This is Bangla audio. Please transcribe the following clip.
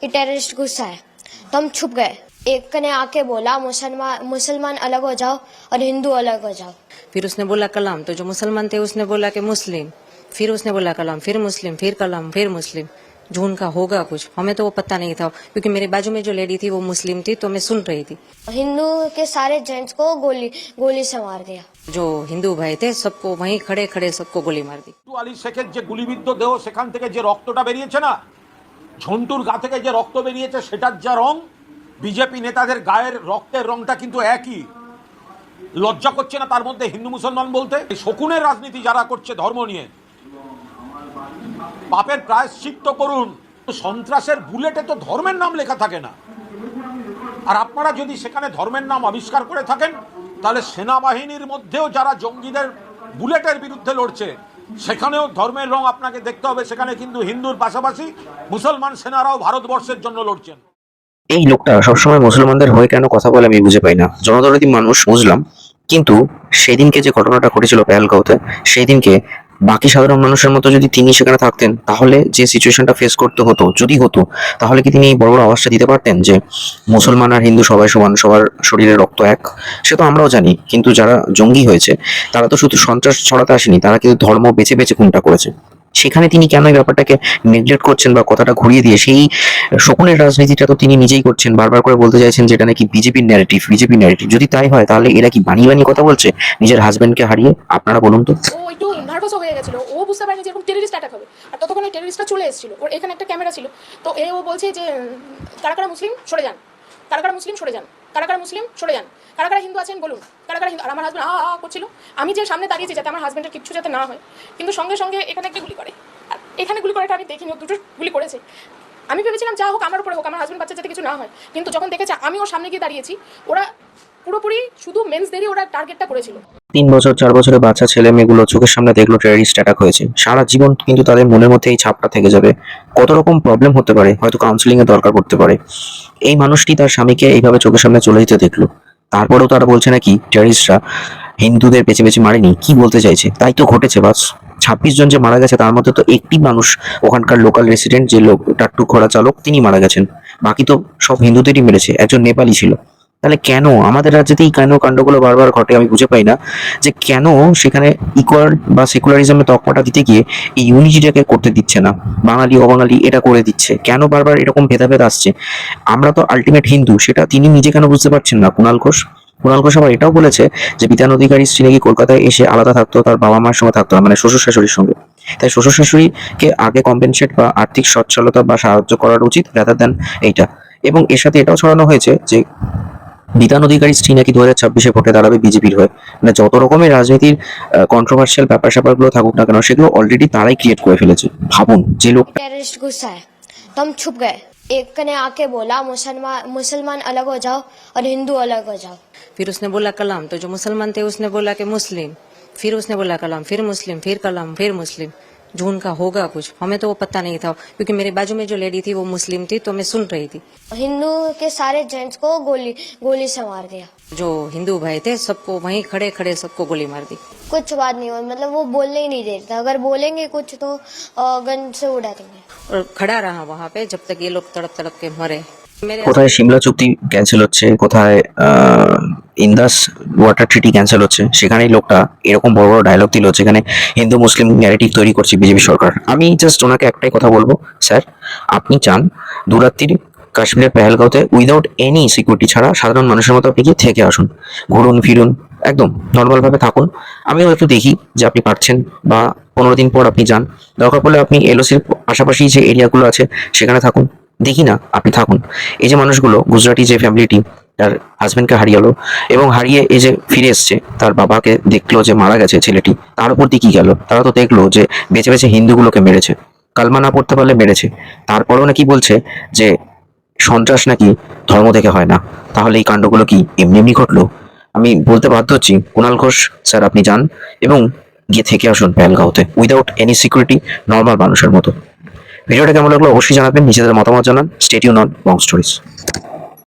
कि टेररिस्ट गुस्सा है तो हम छुप गए एक ने आके बोला मुसलमान मुसलमान अलग हो जाओ और हिंदू अलग हो जाओ फिर उसने बोला कलाम तो जो मुसलमान थे उसने बोला कि मुस्लिम फिर उसने बोला कलाम फिर मुस्लिम फिर कलाम फिर मुस्लिम जो उनका होगा कुछ हमें तो वो पता नहीं था क्योंकि मेरे बाजू में जो लेडी थी वो मुस्लिम थी तो मैं सुन रही थी हिंदू के सारे जेंट्स को गोली गोली से मार दिया जो हिंदू भाई थे सबको वहीं खड़े खड़े सबको गोली मार दी ঝন্টু আলী শেখের যে গুলিবিদ্ধ দেহ সেখান থেকে যে রক্তটা বেরিয়েছে না ঝন্টুর গা থেকে যে রক্ত বেরিয়েছে, সেটার যা রং, বিজেপি নেতাদের গায়ের রক্তের রংটা কিন্তু একই। লজ্জা করছে না তার মধ্যে হিন্দু মুসলমান বলতে? শকুনের রাজনীতি যারা করছে ধর্ম নিয়ে, পাপের প্রায়শ্চিত্ত করুন। সন্ত্রাসের বুলেটে তো ধর্মের নাম লেখা থাকে না। আর আপনারা যদি সেখানে ধর্মের নাম আবিষ্কার করে থাকেন, তাহলে সেনাবাহিনীর মধ্যেও যারা জঙ্গিদের বুলেটের বিরুদ্ধে লড়ছে সেখানেও ধর্মের রং আপনাকে দেখতে হবে। সেখানে কিন্তু হিন্দুর পাশাপাশি মুসলমান সেনারাও ভারতবর্ষের জন্য লড়ছেন। এই লোকটা সবসময় মুসলমানদের হয়ে কেন কথা বলে আমি বুঝে পাই না। জনদরদি মানুষ, বুঝলাম। কিন্তু সেদিনকে যে ঘটনাটা ঘটেছিল পেহেলগাঁওতে সেই দিনকে বাকি সাধারণ মানুষের মতো যদি তিনি সেখানে থাকতেন, তাহলে যে সিচুয়েশনটা ফেস করতে হতো, যদি হতো, তাহলে কি তিনি এই বড় বড় আওয়াজটা দিতে পারতেন যে মুসলমান আর হিন্দু সবাই সমান, সবার শরীরে রক্ত এক? সে তো আমরাও জানি, কিন্তু যারা জঙ্গি হয়েছে, তারা তো শুধু সন্ত্রাস ছড়াতে আসেনি, তারা কিন্তু ধর্ম বেছে বেছে কোনটা করেছে। সেখানে তিনি কেন এই ব্যাপারটাকে নেগলেক্ট করছেন বা কথাটা ঘুরিয়ে দিয়ে, সেই শকুনের রাজনীতিটা তো তিনি নিজেই করছেন, বারবার করে বলতে চাইছেন যেটা নাকি বিজেপির ন্যারেটিভ বিজেপির ন্যারেটিভ যদি তাই হয়, তাহলে এরা কি বানিয়ে বানিয়ে কথা বলছে? নিজের হাজবেন্ডকে হারিয়ে? আপনারা বলুন তো। নার্ভাসও হয়ে গেছিল। ও বুঝতে পারেনি যে এরকম টেরিস্ট অ্যাটাক হবে। আর ততক্ষণ ওই টেরিস্টটা চলে এসেছিল। ওর এখানে একটা ক্যামেরা ছিল। তো এ ও বলছে যে কারা কারা মুসলিম, সরে যান। কারা কারা মুসলিম, সরে যান। কারা কারা মুসলিম, সরে যান। কারা কারা হিন্দু আছেন, বলুন। কারা কারা হিন্দু, আর আমার হাজব্যান্ড আ আ করছিল। আমি যে সামনে দাঁড়িয়েছি যাতে আমার হাজব্যান্ডের কিচ্ছু যাতে না হয়। কিন্তু সঙ্গে সঙ্গে এখানে একটা গুলি করে। আর এখানে গুলি করাটা আমি দেখিনি দুটো গুলি করেছে। আমি ভেবেছিলাম, যা হোক, আমার উপরে হোক, আমার হাজব্যান্ড বাচ্চা যাতে কিছু না হয়। কিন্তু যখন দেখেছে আমি ওর সামনে গিয়ে দাঁড়িয়েছি, ওরা পুরোপুরি শুধু মেন্সদেরই ওরা টার্গেটটা করেছিল। তিন বছর, চার বছরের বাচ্চা, ছেলে মেয়েগুলো চোখের সামনে দেখল টেরারিস্ট অ্যাটাক হয়েছে। সারা জীবন কিন্তু তাদের মনের মধ্যে এই ছাপটা থেকে যাবে। কত রকম প্রবলেম হতে পারে, হয়তো কাউন্সিলিং এর দরকার পড়তে পারে। এই মানুষটি তার স্বামীকে এইভাবে চোখের সামনে চলে যেতে দেখল। তারপরেও তারা বলছে নাকি টেরারিস্টরা হিন্দুদের পেছে পেছে মারেনি, কি বলতে চাইছে? তাই তো ঘটেছে, বাস। ছাব্বিশ জন যে মারা গেছে, তার মধ্যে তো একটি মানুষ, ওখানকার লোকাল রেসিডেন্ট যে লোক, টাট্টু ঘোড়া চালক, তিনি মারা গেছেন। বাকি তো সব হিন্দুদেরই মেরেছে, একজন নেপালি ছিল। তাহলে কেন? আমাদের রাজ্যেতেই কেন কাণ্ডগুলো বারবার ঘটে, আমি বুঝে পাই না যে কেন সেখানে ইকুয়াল বা সেকুলারিজমের তকমাটা দিতে গিয়ে এই ইউনিটিটাকে করতে দিচ্ছে না। বাঙালি, অবাঙালি এটা করে দিচ্ছে। কেন বারবার এরকম ভেদাভেদ আসছে? আমরা তো আলটিমেট হিন্দু, সেটা তিনি নিজে কেন বুঝতে পারছেন না? কুণাল ঘোষ? কুণাল ঘোষ আবার এটাও বলেছে যে বিধান অধিকারী স্ত্রী নাকি কলকাতায় এসে আলাদা থাকতো, তার বাবা মার সঙ্গে থাকতো মানে শ্বশুর শাশুড়ির সঙ্গে। তাই শ্বশুর শাশুড়িকে আগে কম্পেনসেট বা আর্থিক সচ্ছলতা বা সাহায্য করার উচিত রাদার দেন এইটা। এবং এর সাথে এটাও ছড়ানো হয়েছে যে বিধান অধিকারী স্ত্রী নাকি দু হাজার ছাব্বিশে ভোটে দাঁড়াবে বিজেপির হয়ে মানে যত রকমের রাজনীতির কন্ট্রোভার্সিয়াল ব্যাপার স্যাপারগুলো থাকুক না কেন সেগুলো অলরেডি তারাই ক্রিয়েট করে ফেলেছে ভাবুন যে লোক टेररिस्ट गुस्सा है तो हम छुप गए एक ने आके बोला मुसलमान मुसलमान अलग हो जाओ और हिंदू अलग हो जाओ फिर उसने बोला कलाम तो जो मुसलमान थे उसने बोला कि मुस्लिम फिर उसने बोला कलाम फिर मुस्लिम फिर कलाम फिर मुस्लिम जो उनका होगा कुछ। हमें तो वो पता नहीं था क्योंकि मेरे बाजू में जो लेडी थी वो मुस्लिम थी तो मैं सुन रही थी। हिंदू के सारे जेंट्स को गोली गोली से मार दिया। जो हिंदू भाई थे सबको वहीं खड़े खड़े सबको गोली मार दी। कुछ बात नहीं हुई मतलब वो बोलने ही नहीं देता। अगर बोलेंगे कुछ तो गन से उड़ा देंगे। और खड़ा रहा वहाँ पे जब तक ये लोग तड़प तड़प के मेरे। কোথায় সিমলা চুক্তি ক্যান্সেল হচ্ছে, কোথায় ইন্দাস ওয়াটার ট্রিটি ক্যান্সেল হচ্ছে, সেখানেই লোকটা এরকম বড় বড় ডায়লগ দিল যেখানে হিন্দু মুসলিম ন্যারেটিভ তৈরি করছে বিজেপি সরকার। আমি জাস্ট ওনাকে একটাই কথা বলব, স্যার, আপনি চান দুরাত্রির কাশ্মীরের পেহেলগাঁওতে উইদাউট এনি সিকিউরিটি ছাড়া সাধারণ মানুষের মতো আপনি গিয়ে থেকে আসুন, ঘুরুন, ফিরুন, একদম নর্মালভাবে থাকুন। আমিও একটু দেখি যে আপনি পারছেন বা পনেরো দিন পর আপনি যান। দরকার পড়লে আপনি এলওসির পাশাপাশি যে এরিয়াগুলো আছে, সেখানে থাকুন। দেখি না, আপনি থাকুন। এই যে মানুষগুলো, গুজরাটি যে ফ্যামিলিটি তার হাজবেন্ডকে হারিয়েলো এবং হারিয়ে এই যে ফিরে এসছে, তার বাবাকে দেখল যে মারা গেছে ছেলেটি, তার উপর দিয়ে কি গেল? তারা তো দেখল যে বেছে বেছে হিন্দুগুলোকে মেরেছে, কালমা না পড়তে পারলে মেরেছে। তারপরেও নাকি বলছে যে সন্ত্রাস নাকি ধর্ম থেকে হয় না। তাহলে এই কাণ্ডগুলো কি এমনি এমনি ঘটলো? আমি বলতে বাধ্য হচ্ছি কুণাল ঘোষ স্যার, আপনি যান এবং গিয়ে থেকে আসুন পেহেলগাঁওতে উইদাউট এনি সিকিউরিটি নর্মাল মানুষের মতো। ভিডিওটা কেমন লাগল অবশ্যই জানাবেন নিজেদের মতামত জানান স্টেডিও নন লং স্টোরিজ